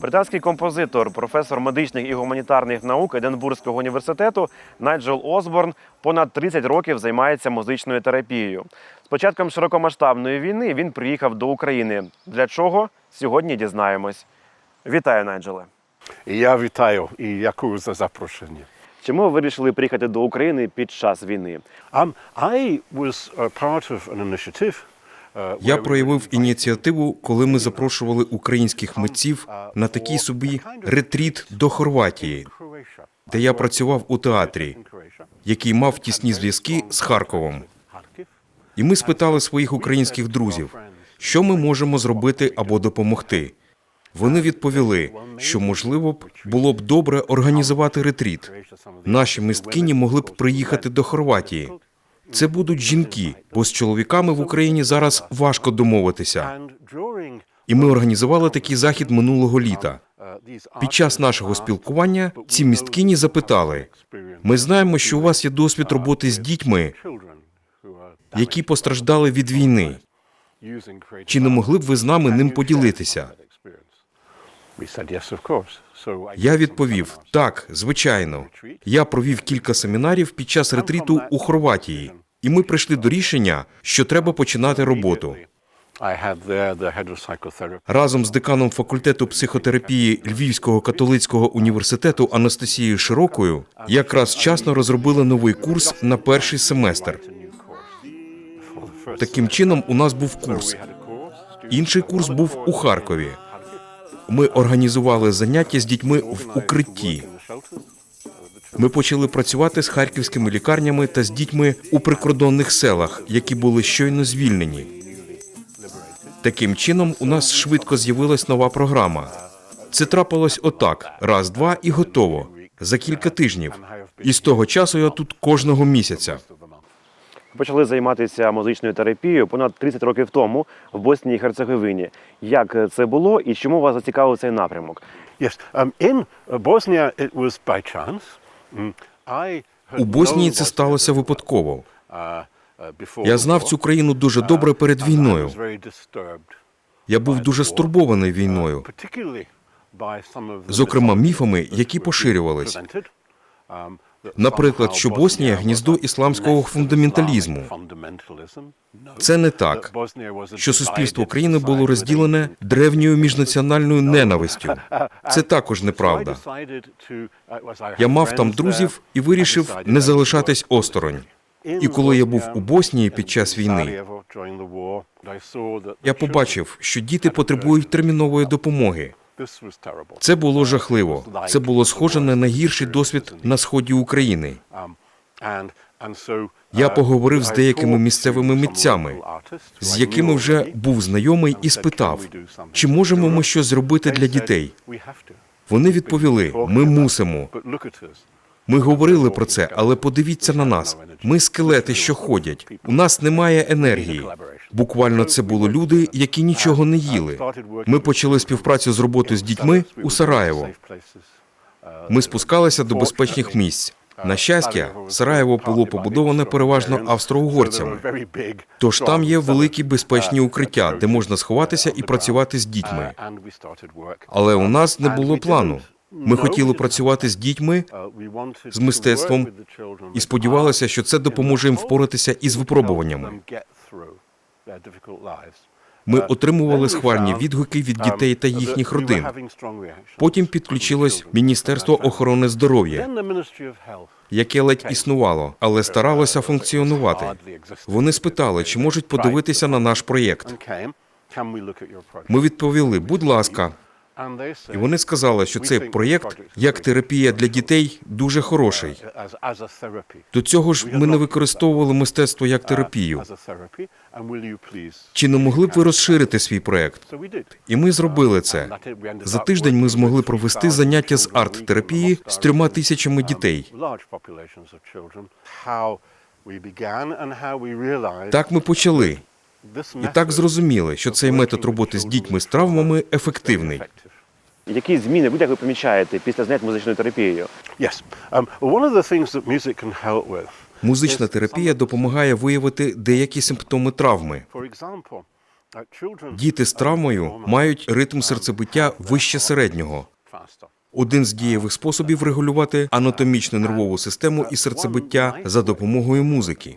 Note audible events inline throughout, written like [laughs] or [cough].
Британський композитор, професор медичних і гуманітарних наук Единбурзького університету Найджел Осборн понад 30 років займається музичною терапією. З початком широкомасштабної війни він приїхав до України. Для чого? Сьогодні дізнаємось. Вітаю, Найджеле. Я вітаю і дякую за запрошення. Чому ви вирішили приїхати до України під час війни? Um, I was part of an initiative. uh, Я проявив ініціативу, коли ми запрошували українських митців на такий собі ретріт до Хорватії, де я працював у театрі, який мав тісні зв'язки з Харковом. І ми спитали своїх українських друзів, що ми можемо зробити або допомогти. Вони відповіли, що можливо б було б добре організувати ретріт. Наші мисткині могли б приїхати до Хорватії. Це будуть жінки, бо з чоловіками в Україні зараз важко домовитися. І ми організували такий захід минулого літа. Під час нашого спілкування ці місткині запитали: ми знаємо, що у вас є досвід роботи з дітьми, які постраждали від війни. Чи не могли б ви з нами ним поділитися? experience. We said yes, of course. So I Я відповів: так, звичайно. Я провів кілька семінарів під час ретріту у Хорватії, і ми прийшли до рішення, що треба починати роботу. Разом з деканом факультету психотерапії Львівського католицького університету Анастасією Широкою якраз вчасно розробили новий курс на перший семестр. Таким чином, у нас був курс. Інший курс був у Харкові. Ми організували заняття з дітьми в укритті. Ми почали працювати з харківськими лікарнями та з дітьми у прикордонних селах, які були щойно звільнені. Таким чином, у нас швидко з'явилась нова програма. Це трапилось отак: раз, два і готово за кілька тижнів. І з того часу я тут кожного місяця. Почали займатися музичною терапією понад 30 років тому в Боснії і Герцеговині. Як це було і чому вас зацікавив цей напрямок? Yes, um, in uh, Bosnia it was by chance. Mm, I У Боснії це сталося випадково. uh, uh, Я знав цю країну дуже добре перед війною. Я був дуже стурбований війною, зокрема міфами, які поширювались. Наприклад, що Боснія гніздо ісламського фундаменталізму. Fundamentalism. Це не так. Що суспільство країни було розділене древньою міжнаціональною ненавистю. Це також неправда. Я мав там друзів і вирішив не залишатись осторонь. І коли я був у Боснії під час війни, я побачив, що діти потребують термінової допомоги. Це було жахливо. Це було схоже на найгірший досвід на сході України. Я поговорив з деякими місцевими митцями, з якими вже був знайомий, і спитав, чи можемо ми щось зробити для дітей. Вони відповіли: ми мусимо. Ми говорили про це, але подивіться на нас. Ми скелети, що ходять. У нас немає енергії. Буквально це були люди, які нічого не їли. Ми почали співпрацю з роботою з дітьми у Сараєво. Ми спускалися до безпечних місць. На щастя, Сараєво було побудоване переважно австро-угорцями. Тож там є великі безпечні укриття, де можна сховатися і працювати з дітьми. Але у нас не було плану. Ми хотіли працювати з дітьми з мистецтвом і сподівалися, що це допоможе їм впоратися із випробуваннями. Ми отримували схвальні відгуки від дітей та їхніх родин. Потім підключилось Міністерство охорони здоров'я, яке ледь існувало, але старалося функціонувати. Вони спитали, чи можуть подивитися на наш проєкт. Ми відповіли, будь ласка. І вони сказали, що цей проєкт, як терапія для дітей, дуже хороший. До цього ж ми не використовували мистецтво як терапію. Чи не могли б ви розширити свій проєкт? І ми зробили це. За тиждень ми змогли провести заняття з арт-терапії з трьома тисячами дітей. Так ми почали. І так зрозуміли, що цей метод роботи з дітьми з травмами ефективний. Які зміни ви як ви помічаєте після занять музичною терапією? Yes. Um, one of the things that music can help with, Музична терапія допомагає виявити деякі симптоми травми. uh, Діти з травмою мають ритм серцебиття вище середнього. Один з дієвих способів регулювати анатомічну нервову систему і серцебиття за допомогою музики.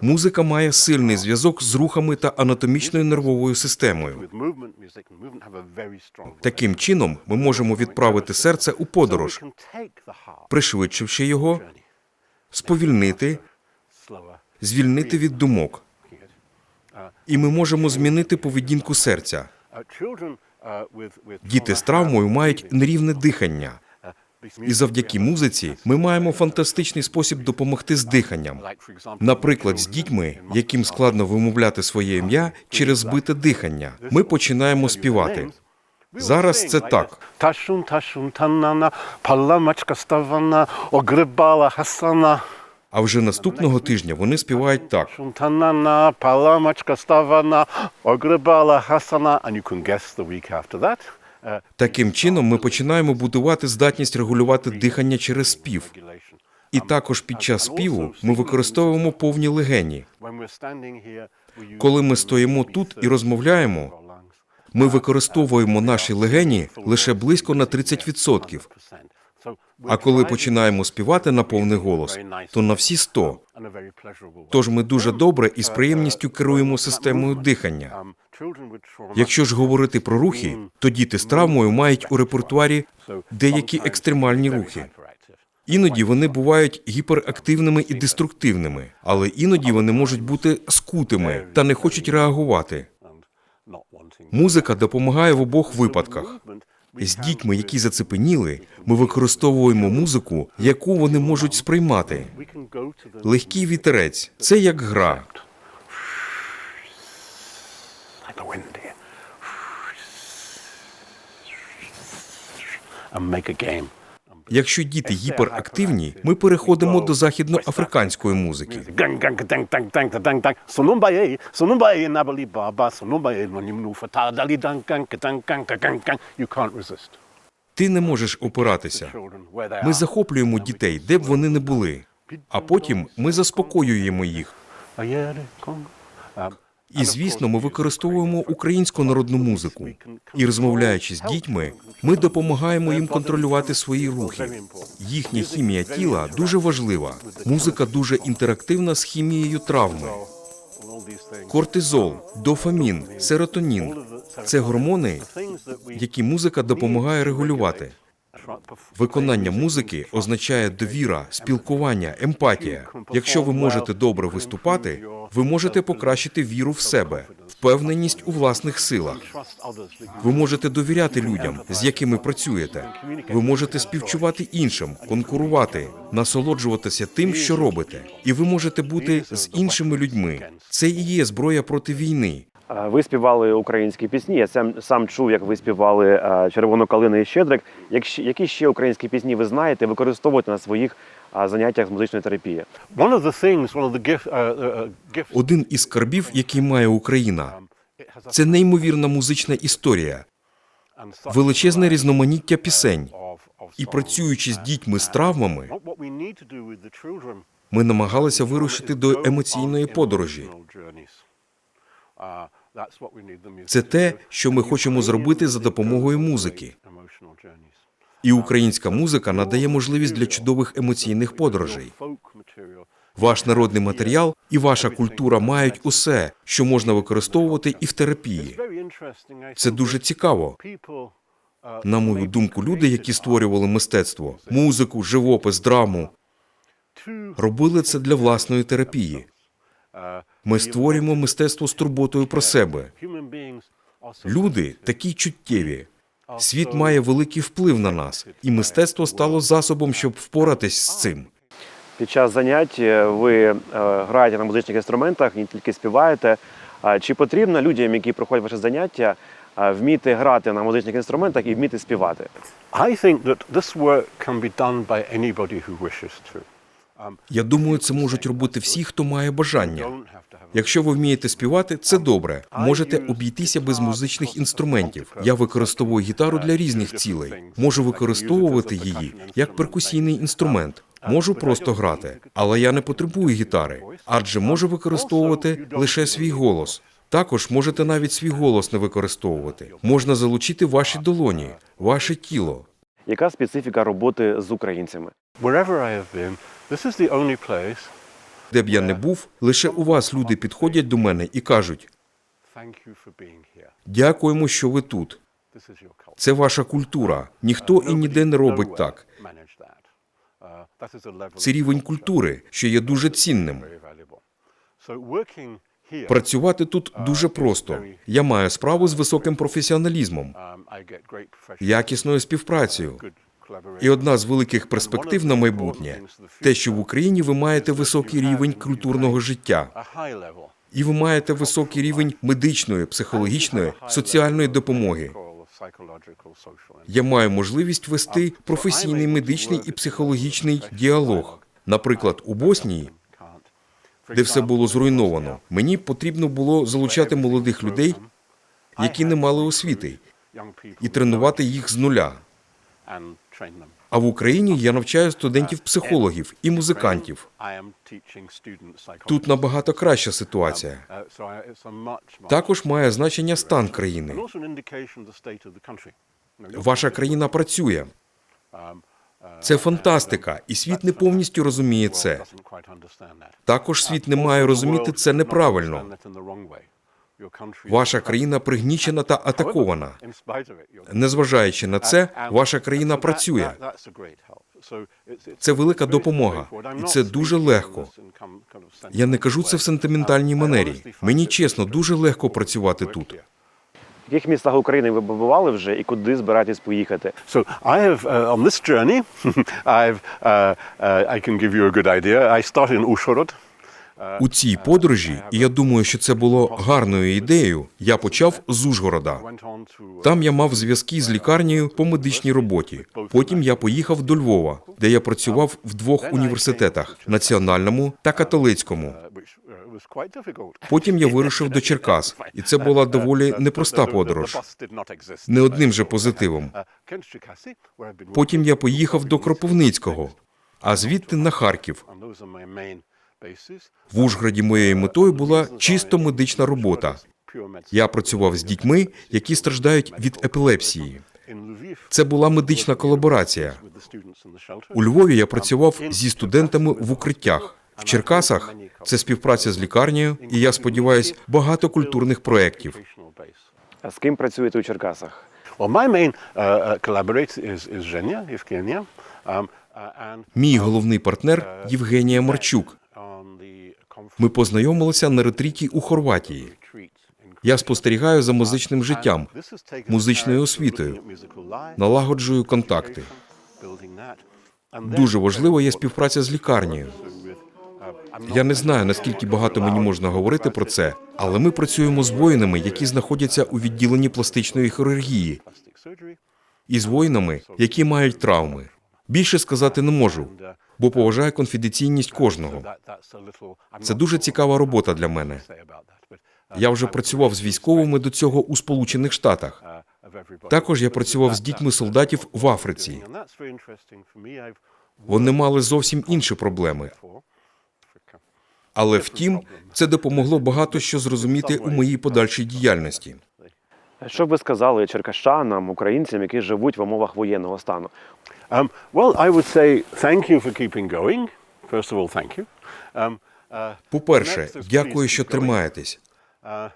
Музика має сильний зв'язок з рухами та анатомічною нервовою системою. Таким чином, ми можемо відправити серце у подорож, пришвидшивши його, сповільнити, звільнити від думок. І ми можемо змінити поведінку серця. Діти з травмою мають нерівне дихання. І завдяки музиці ми маємо фантастичний спосіб допомогти з диханням. Наприклад, з дітьми, яким складно вимовляти своє ім'я через збите дихання, ми починаємо співати. Зараз це так. Ташун, ташун, танана, паламачка ставана, огрибала хасана. А вже наступного тижня вони співають так. Шунтанана, паламачка ставана, огрибала хасана. And you can guess the week after that. Таким чином ми починаємо будувати здатність регулювати дихання через спів. І також під час співу ми використовуємо повні легені. Коли ми стоїмо тут і розмовляємо, ми використовуємо наші легені лише близько на 30%. So А коли починаємо співати на повний голос, то на всі 100. in a very pleasurable way. Тож ми дуже добре і з приємністю керуємо системою дихання. Якщо ж говорити про рухи, то діти з травмою мають у репертуарі деякі екстремальні рухи. Іноді вони бувають гіперактивними і деструктивними, але іноді вони можуть бути скутими та не хочуть реагувати. Музика допомагає в обох випадках. З дітьми, які зацепеніли, ми використовуємо музику, яку вони можуть сприймати. Легкий вітерець це як гра. Якщо діти гіперактивні, ми переходимо до західноафриканської музики. Ти не можеш опиратися. Ми захоплюємо дітей, де б вони не були. А потім ми заспокоюємо їх. І звісно, ми використовуємо українську народну музику. І розмовляючи з дітьми, ми допомагаємо їм контролювати свої рухи. Їхня хімія тіла дуже важлива. Музика дуже інтерактивна з хімією травми. Кортизол, дофамін, серотонін це гормони, які музика допомагає регулювати. Виконання музики означає довіра, спілкування, емпатія. Якщо ви можете добре виступати, ви можете покращити віру в себе, впевненість у власних силах. Ви можете довіряти людям, з якими працюєте. Ви можете співчувати іншим, конкурувати, насолоджуватися тим, що робите. І ви можете бути з іншими людьми. Це і є зброя проти війни. Е, Ви співали українські пісні. Я сам, сам чув, як ви співали е, Червону калину і Щедрик. Які ще українські пісні ви знаєте, використовуєте на своїх заняттях з музичної терапії? Uh, uh, gifts, Один із скарбів, який має Україна, це неймовірна музична історія, величезне різноманіття пісень. І працюючи з дітьми з травмами, ми намагалися вирушити до емоційної подорожі. Uh, Це те, що ми хочемо зробити за допомогою музики. І українська музика надає можливість для чудових емоційних подорожей. Ваш народний матеріал і ваша культура мають усе, що можна використовувати і в терапії. Це дуже цікаво. На мою думку, люди, які створювали мистецтво, музику, живопис, драму, робили це для власної терапії. Ми створюємо мистецтво з турботою про себе. Люди такі чуттєві. Світ має великий вплив на нас, і мистецтво стало засобом, щоб впоратись з цим. Під час занять ви е, граєте на музичних інструментах, не тільки співаєте. Чи потрібно людям, які проходять ваше заняття, вміти грати на музичних інструментах і вміти співати? I think that this work can be done by anybody who wishes to. Я думаю, це можуть робити всі, хто має бажання. Якщо ви вмієте співати, це добре. Можете обійтися без музичних інструментів. Я використовую гітару для різних цілей. Можу використовувати її як перкусійний інструмент. Можу просто грати, але я не потребую гітари, адже можу використовувати лише свій голос. Також можете навіть свій голос не використовувати. Можна залучити ваші долоні, ваше тіло. Яка специфіка роботи з українцями? Wherever I have been, this is the only place. Де б я не був, лише у вас люди підходять до мене і кажуть: дякуємо, що ви тут. Це ваша культура. Ніхто і ніде не робить так. Uh, Це рівень культури, що є дуже цінним. Працювати тут дуже просто. Я маю справу з високим професіоналізмом, um, якісною співпрацею. І одна з великих перспектив на майбутнє те, що в Україні ви маєте високий рівень культурного життя, і ви маєте високий рівень медичної, психологічної, соціальної допомоги. Я маю можливість вести професійний медичний і психологічний діалог. Наприклад, у Боснії, де все було зруйновано, мені потрібно було залучати молодих людей, які не мали освіти, і тренувати їх з нуля. А в Україні я навчаю студентів-психологів і музикантів. Тут набагато краща ситуація. Uh, much, much Також має значення стан країни. Ваша країна працює. um, uh, Це фантастика, і світ не повністю розуміє це. Також світ не має розуміти це неправильно. Ваша країна пригнічена та атакована. Незважаючи на це, ваша країна працює. Це велика допомога, і це дуже легко. Я не кажу це в сентиментальній манері. Мені чесно, дуже легко працювати тут. В яких містах України ви побували вже і куди збираєтесь поїхати? So I have uh, on this journey, I've uh, uh, I can give you a good idea. I started in Uzhhorod. У цій подорожі, і я думаю, що це було гарною ідеєю. Я почав з Ужгорода. Там я мав зв'язки з лікарнею по медичній роботі. Потім я поїхав до Львова, де я працював в двох університетах національному та католицькому. Потім я вирушив до Черкас, і це була доволі непроста подорож. Не одним же позитивом. Потім я поїхав до Кропивницького, а звідти на Харків. В Ужгороді моєю метою була чисто медична робота. Я працював з дітьми, які страждають від епілепсії. Це була медична колаборація. У Львові я працював зі студентами в укриттях. В Черкасах це співпраця з лікарнею, і я сподіваюся, багато культурних проєктів. А з ким працюєте у Черкасах? Uh, uh. Um, uh, Мій головний партнер Євгенія Марчук. Ми познайомилися на ретриті у Хорватії. Я спостерігаю за музичним життям, музичною освітою, налагоджую контакти. Дуже важливо є співпраця з лікарнею. Я не знаю, наскільки багато мені можна говорити про це, але ми працюємо з воїнами, які знаходяться у відділенні пластичної хірургії, і з воїнами, які мають травми. Більше сказати не можу, бо поважаю конфіденційність кожного. Це дуже цікава робота для мене. Я вже працював з військовими до цього у Сполучених Штатах. Також я працював з дітьми солдатів в Африці. Вони мали зовсім інші проблеми. Але втім, це допомогло багато що зрозуміти у моїй подальшій діяльності. Що б ви сказали черкащанам, українцям, які живуть в умовах воєнного стану? Um, well, I would say thank you for keeping going. First of all, thank you. Um, uh, По-перше, дякую, що тримаєтесь. Uh,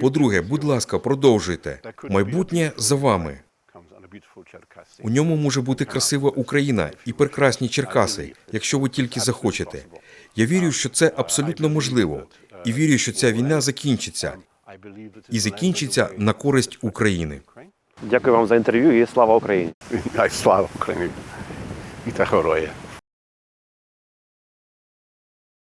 По-друге, будь ласка, продовжуйте. Майбутнє за вами. У ньому може бути красива Україна і прекрасні Черкаси, якщо ви тільки захочете. Я вірю, що це абсолютно можливо, і вірю, що ця війна закінчиться і закінчиться на користь України. Дякую вам за інтерв'ю і слава Україні. [laughs] Слава Україні. І та героя.